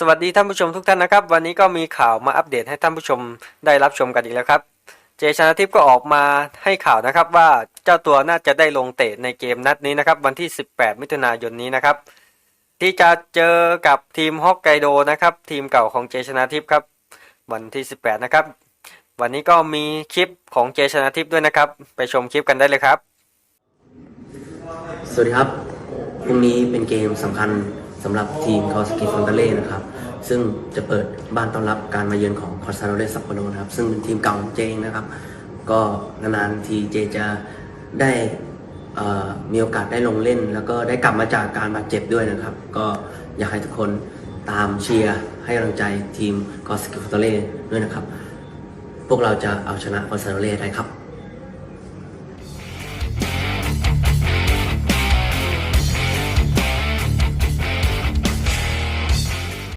สวัสดีท่านผู้ชมทุกท่านนะครับ วันนี้ก็มีข่าวมาอัปเดตให้ท่านผู้ชมได้รับชมกันอีกแล้วครับ เจชนาทิพย์ก็ออกมาให้ข่าวนะครับว่าเจ้าตัวน่าจะได้ลงเตะในเกมนัดนี้นะครับ วันที่ 18 มิถุนายนนี้นะครับ ที่จะเจอกับทีมฮอกไกโดนะครับ ทีมเก่าของเจชนาทิพย์ครับ วันที่ 18 นะครับ วันนี้ก็มีคลิปของเจชนาทิพย์ด้วยนะครับ ไปชมคลิปกันได้เลยครับ สวัสดีครับพรุ่งนี้เป็นเกมสำคัญ สำหรับทีมคาสกิฟอนตเล่นะครับ ซึ่งจะเปิดบ้านต้อนรับการมาเยือนของคอสซาโรเลซัปโปโรนะครับ ซึ่งเป็นทีมเก่าของเจงนะครับ ก็นานๆทีเจจะได้มีโอกาสได้ลงเล่น แล้วก็ได้กลับมาจากการบาดเจ็บด้วยนะครับ ก็อยากให้ทุกคนตามเชียร์ให้กำลังใจทีมคอสกิฟอนตเล่ด้วยนะครับ พวกเราจะเอาชนะคอสซาโรเล่ได้ครับ